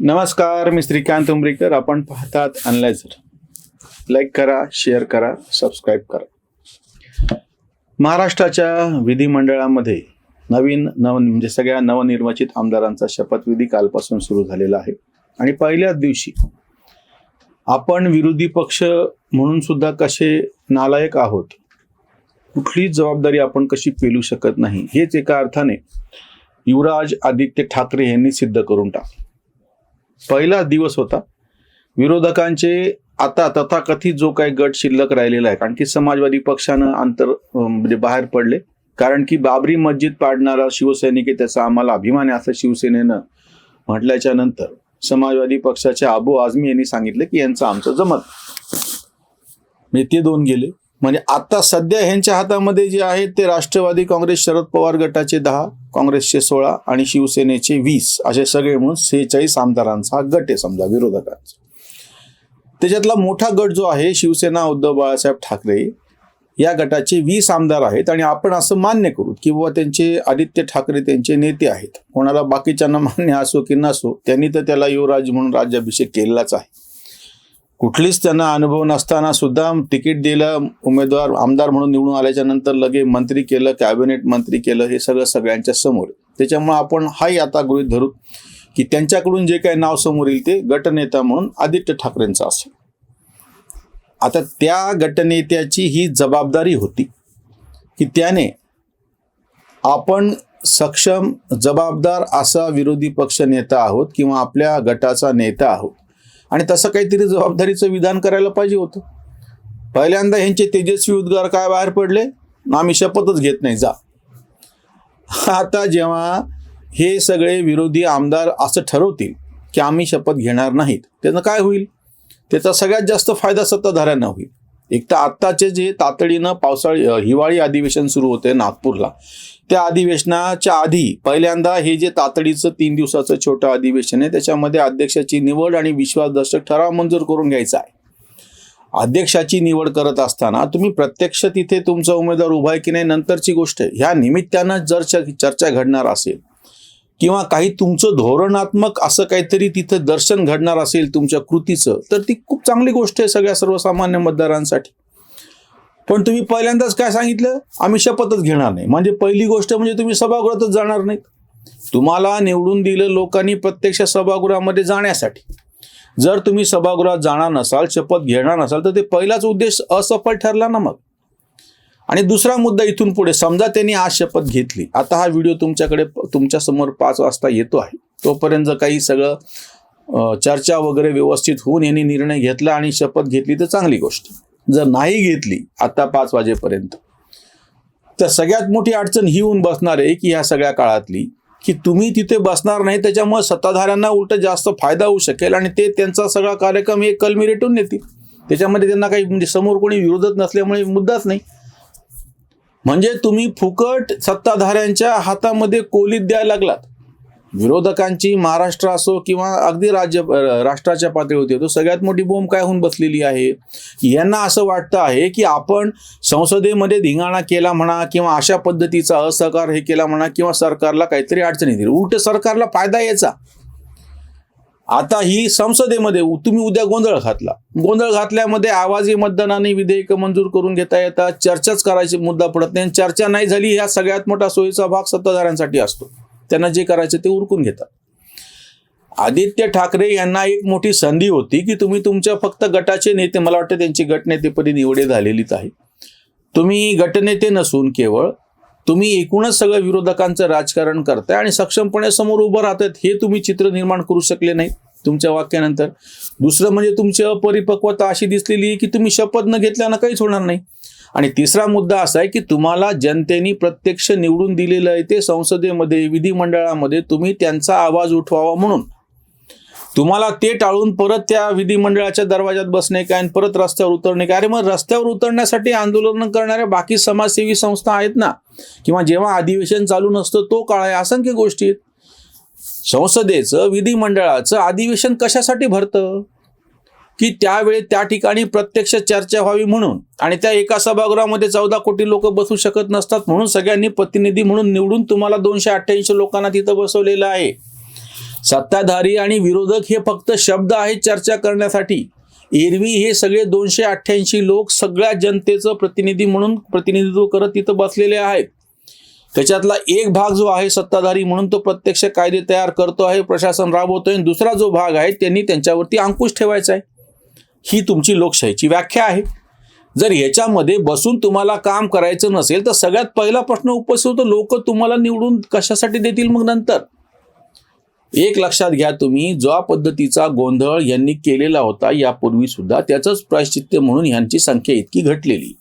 नमस्कार मी श्रीकांत उमरीकर. आपण पाहतात अनलायझर लाईक करा शेअर करा सबस्क्राईब करा. महाराष्ट्राच्या विधिमंडळामध्ये नवीन नव म्हणजे सगळ्या नवनिर्वाचित आमदारांचा शपथविधी कालपासून सुरू झालेला आहे. आणि पहिल्याच दिवशी आपण विरोधी पक्ष म्हणून सुद्धा कसे नालायक आहोत? कुठलीच जबाबदारी आपण कशी पेलू शकत नाही? हेच एका अर्थाने युवराज आदित्य ठाकरे यांनी सिद्ध करून टाकलं. पहिला दिवस होता. विरोधकांचे आता तथाकथित जो काही गट शिल्लक राहिलेला आहे कारण की समाजवादी पक्षानं अंतर म्हणजे बाहेर पडले. कारण की बाबरी मस्जिद पाडणारा शिवसैनिक आहे त्याचा आम्हाला अभिमान आहे असं शिवसेनेनं म्हटल्याच्या नंतर समाजवादी पक्षाचे आबू आझमी यांनी सांगितलं की यांचं आमचं जमत म्हणजे ते दोन गेले. म्हणजे आता सध्या ह्यांच्या हातामध्ये जे आहेत ते राष्ट्रवादी काँग्रेस शरद पवार गटाचे दहा काँग्रेसचे सोळा आणि शिवसेनेचे वीस असे सगळे म्हणून सेहेचाळीस आमदारांचा गट आहे समजा विरोधकांचा. त्याच्यातला मोठा गट जो आहे शिवसेना उद्धव बाळासाहेब ठाकरे या गटाचे वीस आमदार आहेत आणि आपण असं मान्य करू की बाबा त्यांचे आदित्य ठाकरे त्यांचे नेते आहेत. कोणाला बाकीच्यांना मान्य असो की नसो त्यांनी तर त्याला युवराज म्हणून राज्याभिषेक केलेलाच आहे. कुठलीच त्यांना अनुभव नसताना सुद्धा तिकीट दिलं उमेदवार आमदार म्हणून निवडून आल्याच्यानंतर लगे मंत्री केलं कॅबिनेट मंत्री केलं हे सगळं सगळ्यांच्या समोर. त्याच्यामुळे आपण हाही आता गृहीत धरू की त्यांच्याकडून जे काही नाव समोर येईल ते गटनेता म्हणून आदित्य ठाकरेंचं असेल. आता त्या गटनेत्याची ही जबाबदारी होती की त्याने आपण सक्षम जबाबदार असा विरोधी पक्ष नेता आहोत किंवा आपल्या गटाचा नेता आहोत. आणि तसं काहीतरी जबाबदारीचं विधान करायला पाहिजे होतं. पहिल्यांदा ह्यांचे तेजस्वी उद्गार काय बाहेर पडले? आम्ही शपथच घेत नाही जा. आता जेव्हा हे सगळे विरोधी आमदार असं ठरवतील की आम्ही शपथ घेणार नाहीत त्यानं काय होईल? त्याचा सगळ्यात जास्त फायदा सत्ताधाऱ्यांना होईल. एक तर आत्ताचे जे तातडीनं पावसाळी हिवाळी अधिवेशन सुरू होते नागपूरला. त्या अधिवेशनाच्या आधी पहिल्यांदा हे जे तातडीचं तीन दिवसाचं छोटं अधिवेशन आहे त्याच्यामध्ये अध्यक्षाची निवड आणि विश्वासदर्शक ठराव मंजूर करून घ्यायचा आहे. अध्यक्षाची निवड करत असताना तुम्ही प्रत्यक्ष तिथे तुमचा उमेदवार उभा आहे की नाही नंतरची गोष्ट आहे. ह्या निमित्तानं जर चर्चा घडणार असेल किंवा काही तुमचं धोरणात्मक असं काहीतरी तिथं दर्शन घडणार असेल तुमच्या कृतीचं तर ती खूप चांगली गोष्ट आहे सगळ्या सर्वसामान्य मतदारांसाठी. पण तुम्ही पहिल्यांदाच काय सांगितलं? आम्ही शपथच घेणार नाही. म्हणजे पहिली गोष्ट म्हणजे तुम्ही सभागृहातच जाणार नाहीत. तुम्हाला निवडून दिलं लोकांनी प्रत्यक्ष सभागृहामध्ये जाण्यासाठी. जर तुम्ही सभागृहात जाणार नसाल शपथ घेणार नसाल तर ते पहिलाच उद्देश असफल ठरला ना मग. आणि दुसरा मुद्दा इथून पुढे समजा त्यांनी आज शपथ घेतली. आता हा व्हिडिओ तुमच्याकडे तुमच्यासमोर पाच वाजता येतो आहे. तोपर्यंत काही सगळं चर्चा वगैरे व्यवस्थित होऊन यांनी निर्णय घेतला आणि शपथ घेतली तर चांगली गोष्ट. जर नाही घेतली आता पाच वाजेपर्यंत तर सगळ्यात मोठी अडचण ही होऊन बसणार आहे की ह्या सगळ्या काळातली की तुम्ही तिथे बसणार नाही त्याच्यामुळे सत्ताधाऱ्यांना उलट जास्त फायदा होऊ शकेल आणि ते त्यांचा सगळा कार्यक्रम हे कलमी रेटून नेतील. त्याच्यामध्ये त्यांना काही म्हणजे समोर कोणी विरोधच नसल्यामुळे मुद्दाच नाही. म्हणजे तुम्ही फुकट सत्ताधाऱ्यांच्या हातामध्ये कोलीत द्यायला लागलात. विरोधकांची महाराष्ट्र असो किंवा अगदी राज्य राष्ट्राच्या पातळीवरती तो सगळ्यात मोठी बोंब काय होऊन बसलेली आहे? यांना असं वाटतं आहे की आपण संसदेमध्ये धिंगाणा केला म्हणा किंवा अशा पद्धतीचा असहकार हे केला म्हणा किंवा सरकारला काहीतरी अडचणी दिली उलट सरकारला फायदा यायचा. आता ही संसदेमध्ये उ- तुम्ही उद्या गोंधळ घातला. गोंधळ घातल्यामध्ये आवाजी मतदानाने विधेयक मंजूर करून घेता येतात चर्चाच करायची मुद्दा पडत नाही. आणि चर्चा नाही झाली ह्या सगळ्यात मोठा सोयीचा भाग सत्ताधाऱ्यांसाठी असतो. त्यांना जे करायचं ते उरकून घेतात. आदित्य ठाकरे यांना एक मोठी संधी होती की तुम्ही तुमच्या फक्त गटाचे नेते मला वाटतं त्यांची गटनेतेपदी निवडे झालेलीच आहे. तुम्ही गटनेते नसून केवळ तुम्ही एकूणच सगळं विरोधकांचं राजकारण करताय आणि सक्षमपणे समोर उभं राहतात हे तुम्ही चित्र निर्माण करू शकले नाही तुमच्या वाक्यानंतर. दुसरं म्हणजे तुमची अपरिपक्वता अशी दिसलेली आहे की तुम्ही शपथ न घेतल्यानं काहीच होणार नाही. आणि तिसरा मुद्दा असा आहे की तुम्हाला जनतेने प्रत्यक्ष निवडून दिलेलं आहे ते संसदेमध्ये विधिमंडळामध्ये तुम्ही त्यांचा आवाज उठवावा म्हणून. तुम्हाला ते टाळून परत त्या विधिमंडळाच्या दरवाजात बसणे काय आणि परत रस्त्यावर उतरणे काय? अरे मग रस्त्यावर उतरण्यासाठी आंदोलन करणाऱ्या बाकी समाजसेवी संस्था आहेत ना? किंवा जेव्हा अधिवेशन चालू नसतं तो काळ आहे. असंख्य गोष्टी आहेत. संसदेचं विधिमंडळाचं अधिवेशन कशासाठी भरतं? की त्यावेळी त्या ठिकाणी प्रत्यक्ष चर्चा व्हावी म्हणून. आणि त्या एका सभागृहामध्ये चौदा कोटी लोक बसू शकत नसतात म्हणून सगळ्यांनी प्रतिनिधी म्हणून निवडून तुम्हाला दोनशे अठ्ठ्याऐंशी लोकांना तिथं बसवलेलं आहे. सत्ताधारी आणि विरोधक हे फक्त शब्द आहेत चर्चा करण्यासाठी. एरवी हे सगळे दोनशे अठ्ठ्याऐंशी लोक सगळ्या जनतेचं प्रतिनिधी म्हणून प्रतिनिधित्व करत तिथं बसलेले आहेत. त्याच्यातला एक भाग जो आहे सत्ताधारी म्हणून तो प्रत्यक्ष कायदे तयार करतो आहे प्रशासन राबवतोय. आणि दुसरा जो भाग आहे त्यांनी त्यांच्यावरती अंकुश ठेवायचा आहे. ही तुमची लोकशाहीची व्याख्या आहे. जर ह्याच्यामध्ये बसून तुम्हाला काम करायचं नसेल तर सगळ्यात पहिला प्रश्न उपस्थित होतो लोक तुम्हाला निवडून कशासाठी देतील मग नंतर? एक लक्षात घ्या तुम्ही ज्या पद्धतीचा गोंधळ यांनी केलेला होता यापूर्वी सुद्धा त्याचंच प्रायश्चित्य म्हणून यांची संख्या इतकी घटलेली.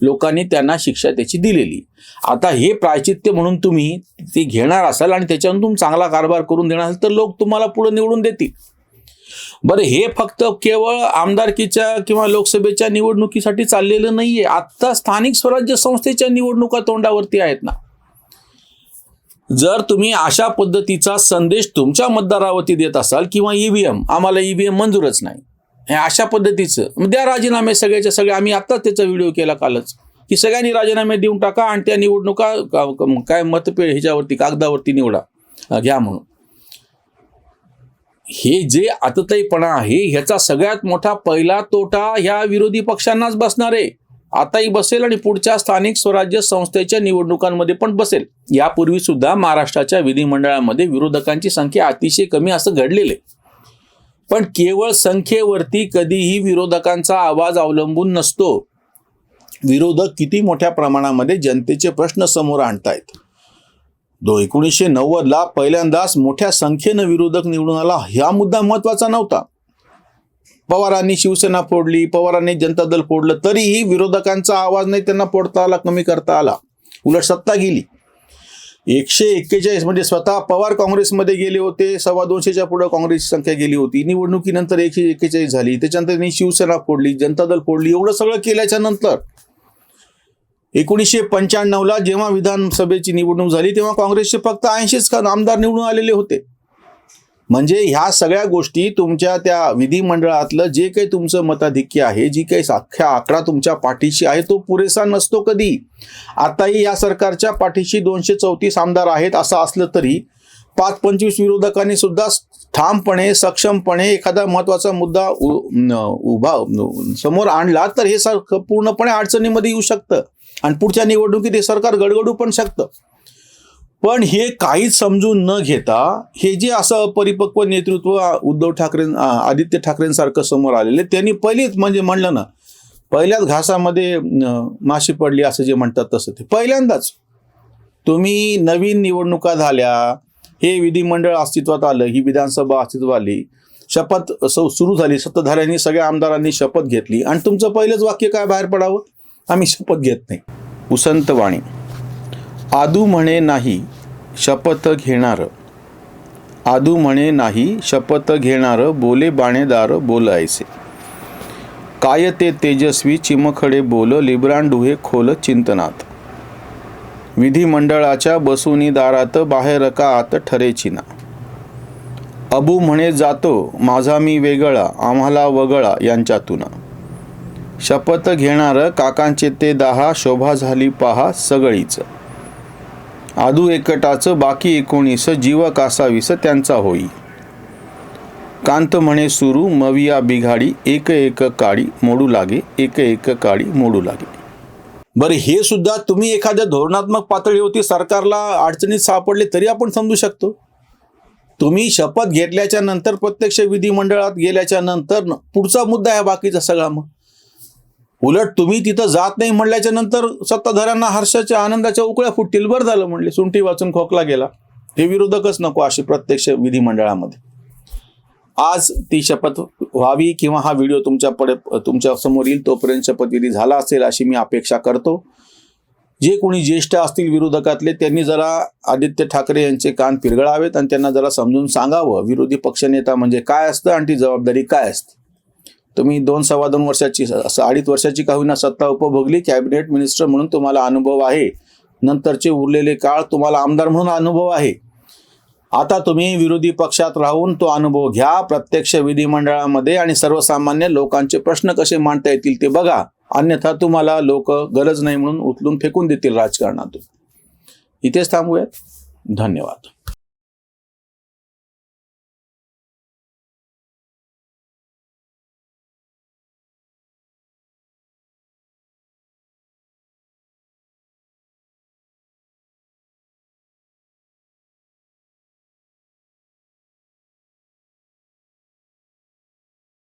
लोकांनी त्यांना शिक्षा त्याची दिलेली. आता हे प्रायचित्य म्हणून तुम्ही ते घेणार असाल आणि त्याच्यातून तुम्ही चांगला कारभार करून देणार असाल तर लोक तुम्हाला पुढे निवडून देतील. बरं हे फक्त केवळ आमदारकीच्या किंवा लोकसभेच्या निवडणुकीसाठी चाललेलं नाहीये. आत्ता स्थानिक स्वराज्य संस्थेच्या निवडणुका तोंडावरती आहेत ना. जर तुम्ही अशा पद्धतीचा संदेश तुमच्या मतदारावरती देत असाल किंवा ईव्हीएम आम्हाला ईव्हीएम मंजूरच नाही. हे अशा पद्धतीचं मग द्या राजीनामे सगळ्याच्या सगळे आम्ही आत्ताच त्याचा व्हिडिओ केला कालच. की सगळ्यांनी राजीनामे देऊन टाका आणि त्या निवडणुका काय मतपेढ ह्याच्यावरती कागदावरती निवडा. घ्या म्हणून. हे जे आतताईपणा आहे ह्याचा सगळ्यात मोठा पहिला तोटा ह्या विरोधी पक्षांनाच बसणार आहे. आताही बसेल आणि पुढच्या स्थानिक स्वराज्य संस्थेच्या निवडणुकांमध्ये पण बसेल. यापूर्वी सुद्धा महाराष्ट्राच्या विधिमंडळामध्ये विरोधकांची संख्या अतिशय कमी असं घडलेलं आहे. पण केवळ संख्येवरती कधीही विरोधकांचा आवाज अवलंबून नसतो. विरोधक किती मोठ्या प्रमाणामध्ये जनतेचे प्रश्न समोर आणतायत. दो एकोणीसशे नव्वदला पहिल्यांदाच मोठ्या संख्येनं विरोधक निवडून आला हा मुद्दा महत्त्वाचा नव्हता. पवारांनी शिवसेना फोडली पवारांनी जनता दल फोडलं तरीही विरोधकांचा आवाज नाही त्यांना फोडता आला कमी करता आला. उलट सत्ता गेली. एकशे एक्केचाळीस म्हणजे स्वतः पवार काँग्रेसमध्ये गेले होते सव्वा दोनशेच्या पुढे काँग्रेसची संख्या गेली होती. निवडणुकीनंतर एकशे एक्केचाळीस झाली. त्याच्यानंतर त्यांनी शिवसेना फोडली जनता दल फोडली एवढं सगळं केल्याच्यानंतर एकोणीसशे पंच्याण्णवला जेव्हा विधानसभेची निवडणूक झाली तेव्हा काँग्रेसचे फक्त ऐंशीच आमदार निवडून आलेले होते. म्हणजे ह्या सगळ्या गोष्टी तुमच्या त्या विधिमंडळातलं जे काही तुमचं मताधिक्य आहे जी काही अख्ख्या आकडा तुमच्या पाठीशी आहे तो पुरेसा नसतो कधी. आताही या सरकारच्या पाठीशी दोनशे चौतीस आमदार आहेत असं असलं तरी पाच पंचवीस विरोधकांनी सुद्धा ठामपणे सक्षमपणे एखादा महत्त्वाचा मुद्दा उ- उभा समोर आणला तर हे सर पूर्णपणे अडचणीमध्ये येऊ शकतं. आणि पुढच्या निवडणुकीत हे सरकार गडगडू पण शकतं. पण हे काहीच समजून न घेता हे जे असं अपरिपक्व नेतृत्व उद्धव ठाकरे आदित्य ठाकरेंसारखं समोर आलेले त्यांनी पहिलीच म्हणजे म्हणलं ना पहिल्याच घासामध्ये माशी पडली असं जे म्हणतात तसं ते. पहिल्यांदाच तुम्ही नवीन निवडणुका झाल्या हे विधिमंडळ अस्तित्वात आलं ही विधानसभा अस्तित्वात आली शपथ सुरू झाली सत्ताधाऱ्यांनी सगळ्या आमदारांनी शपथ घेतली आणि तुमचं पहिलंच वाक्य काय बाहेर पडावं? आम्ही शपथ घेत नाही. उसंत वाणी आदू म्हणे नाही शपथ घेणार. आदू म्हणे नाही शपथ घेणार बोले बाणेदार बोलायचे. काय ते तेजस्वी चिमखडे बोल लिब्रांडुहे खोल चिंतनात. विधिमंडळाच्या बसुनी दारात बाहेर का आत ठरेचिना अबू म्हणे जातो माझा मी वेगळा आम्हाला वगळा यांच्यातून. शपथ घेणार काकांचे ते दहा शोभा झाली पहा सगळीच. आदू एकटाचं बाकी एकोणीस जीव कासावीस त्यांचा होई. कांत म्हणे सुरू मविया बिघाडी एक एक काळी मोडू लागे एक एक काळी मोडू लागे. बरं हे सुद्धा तुम्ही एखाद्या धोरणात्मक पातळीवरती सरकारला अडचणीत सापडले तरी आपण समजू शकतो. तुम्ही शपथ घेतल्याच्या नंतर प्रत्यक्ष विधिमंडळात गेल्याच्यानंतर पुढचा मुद्दा आहे बाकीचा सगळा मग. उलट तुम्ही तिथं जात नाही म्हणल्याच्या नंतर सत्ताधाऱ्यांना हर्षाच्या आनंदाच्या उकळ्या फुटतील. बरं झालं म्हणले. सुंठी वाचून खोकला गेला. हे विरोधकच नको अशी प्रत्यक्ष विधिमंडळामध्ये. आज ती शपथ व्हावी किंवा हा व्हिडिओ तुमच्याकडे तुमच्यासमोर येईल तोपर्यंत शपथविधी झाला असेल अशी मी अपेक्षा करतो. जे कोणी ज्येष्ठ असतील विरोधकातले त्यांनी जरा आदित्य ठाकरे यांचे कान पिरगळावेत आणि त्यांना जरा समजून सांगावं. विरोधी पक्षनेता म्हणजे काय असतं आणि ती जबाबदारी काय असते? तुम्ही दोन सव्वा दोन वर्षाची असं अडीच वर्षाची का होईना सत्ता उपभोगली कॅबिनेट मिनिस्टर म्हणून तुम्हाला अनुभव आहे. नंतरचे उरलेले काळ तुम्हाला आमदार म्हणून अनुभव आहे. आता तुम्ही विरोधी पक्षात राहून तो अनुभव घ्या प्रत्यक्ष विधिमंडळामध्ये आणि सर्वसामान्य लोकांचे प्रश्न कसे मांडता येतील ते बघा. अन्यथा तुम्हाला लोक गरज नाही म्हणून उचलून फेकून देतील राजकारणातून. इथेच थांबूयात. धन्यवाद.